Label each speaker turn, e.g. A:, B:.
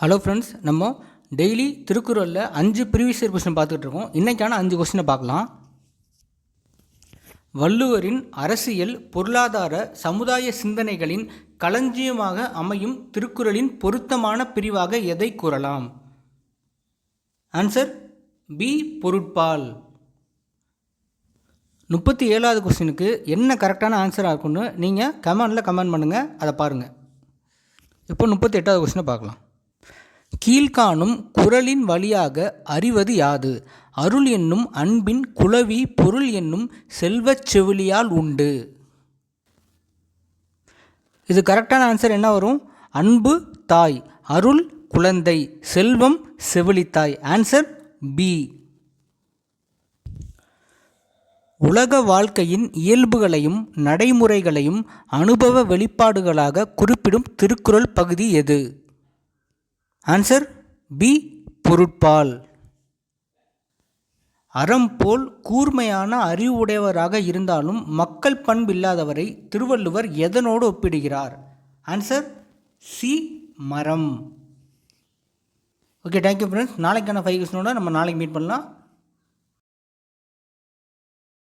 A: Hello friends நம்ம daily திருக்குறளில் அஞ்சு ப்ரீவியஸ் இயர் கொஸ்டின் பார்த்துட்டு இருக்கோம் இன்றைக்கான அஞ்சு கொஸ்டினை பார்க்கலாம். வள்ளுவரின் அரசியல் பொருளாதார சமுதாய சிந்தனைகளின் களஞ்சியமாக அமையும் திருக்குறளின் பொருத்தமான பிரிவாக எதை கூறலாம்? ஆன்சர் பி பொருட்பால். முப்பத்தி ஏழாவது கொஸ்டினுக்கு என்ன கரெக்டான ஆன்சராக இருக்கும்னு நீங்கள் கமெண்டில் கமெண்ட் பண்ணுங்கள் அதை பாருங்கள் இப்போ முப்பத்தி எட்டாவது கொஸ்டினை பார்க்கலாம். கீழ்காணும் குறளின் வழியாக அறிவது யாது? அருள் என்னும் அன்பின் குளவி பொருள் என்னும் செல்வச் செவிலியால் உண்டு. இது கரெக்டான ஆன்சர் என்ன வரும்? அன்பு தாய். அருள் குழந்தை. செல்வம் செவிலித்தாய். Answer B. உலக வாழ்க்கையின் இயல்புகளையும் நடைமுறைகளையும் அனுபவ வெளிப்பாடுகளாக குறிப்பிடும் திருக்குறள் பகுதி எது? ஆன்சர் பி பொருட்பால். அறம் போல் கூர்மையான அறிவுடையவராக இருந்தாலும் மக்கள் பண்பில்லாதவரை திருவள்ளுவர் எதனோடு ஒப்பிடுகிறார்? ஆன்சர் சி மரம். ஓகே தேங்க்யூ ஃப்ரெண்ட்ஸ் நாளைக்கான ஃபைவ் கொஸ்டினோட நம்ம நாளைக்கு மீட் பண்ணலாம்.